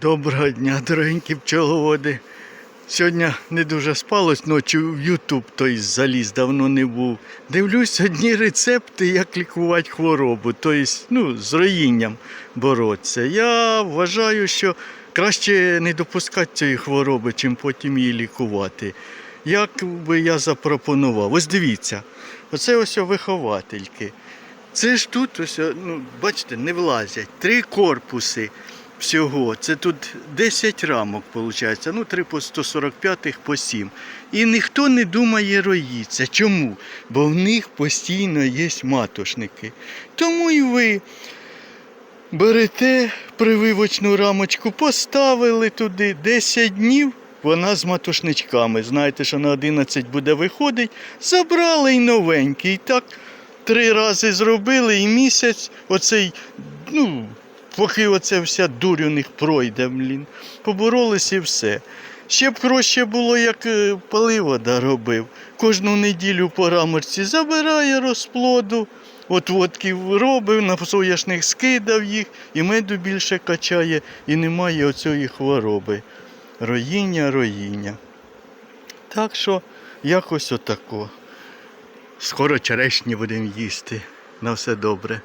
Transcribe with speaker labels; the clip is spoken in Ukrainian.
Speaker 1: Доброго дня, дорогенькі пчеловоди. Сьогодні не дуже спалось ночі в Ютуб той заліз, давно не був. Дивлюсь одні рецепти, як лікувати хворобу, тобто ну, з роїнням боротися. Я вважаю, що краще не допускати цієї хвороби, чим потім її лікувати. Як би я запропонував? Ось дивіться, оце ось виховательки. Це ж тут, ось, ну, бачите, не влазять. Три корпуси всього. Це тут 10 рамок, виходить. Ну, 3 по 145 по 7. І ніхто не думає роїться. Чому? Бо в них постійно є матошники. Тому і ви берете прививочну рамочку, поставили туди 10 днів. Вона з матушничками. Знаєте, що на 11 буде виходить. Забрали й новенький. І так три рази зробили, і місяць оцей, ну, поки оця вся дурь у них пройде, блін. Поборолись і все. Ще б краще було, як е, Паливода робив. Кожну неділю по рамочці забирає розплоду. От водків робив, на соняшник скидав їх, і меду більше качає, і немає оцієї хвороби. Роїння, роїння. Так що якось отако. Скоро черешні будемо їсти. На все добре.